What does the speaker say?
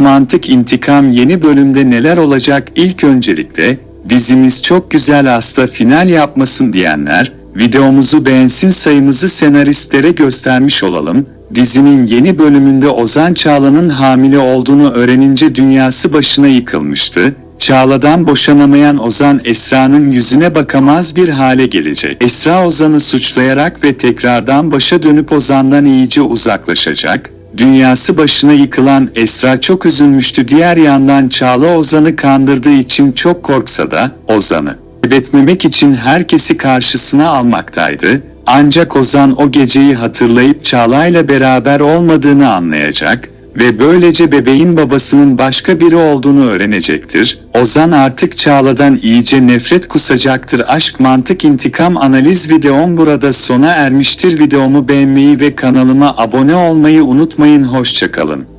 Mantık İntikam yeni bölümde neler olacak ilk öncelikle dizimiz çok güzel hasta final yapmasın diyenler videomuzu beğensin sayımızı senaristlere göstermiş olalım. Dizinin yeni bölümünde Ozan Çağla'nın hamile olduğunu öğrenince dünyası başına yıkılmıştı. Çağla'dan boşanamayan Ozan Esra'nın yüzüne bakamaz bir hale gelecek. Esra Ozan'ı suçlayarak ve tekrardan başa dönüp Ozan'dan iyice uzaklaşacak. Dünyası başına yıkılan Esra çok üzülmüştü. Diğer yandan Çağla Ozan'ı kandırdığı için çok korksa da Ozan'ı kaybetmemek için herkesi karşısına almaktaydı. Ancak Ozan o geceyi hatırlayıp Çağla'yla beraber olmadığını anlayacak ve böylece bebeğin babasının başka biri olduğunu öğrenecektir. Ozan artık Çağla'dan iyice nefret kusacaktır. Aşk mantık intikam analiz videom burada sona ermiştir. Videomu beğenmeyi ve kanalıma abone olmayı unutmayın. Hoşçakalın.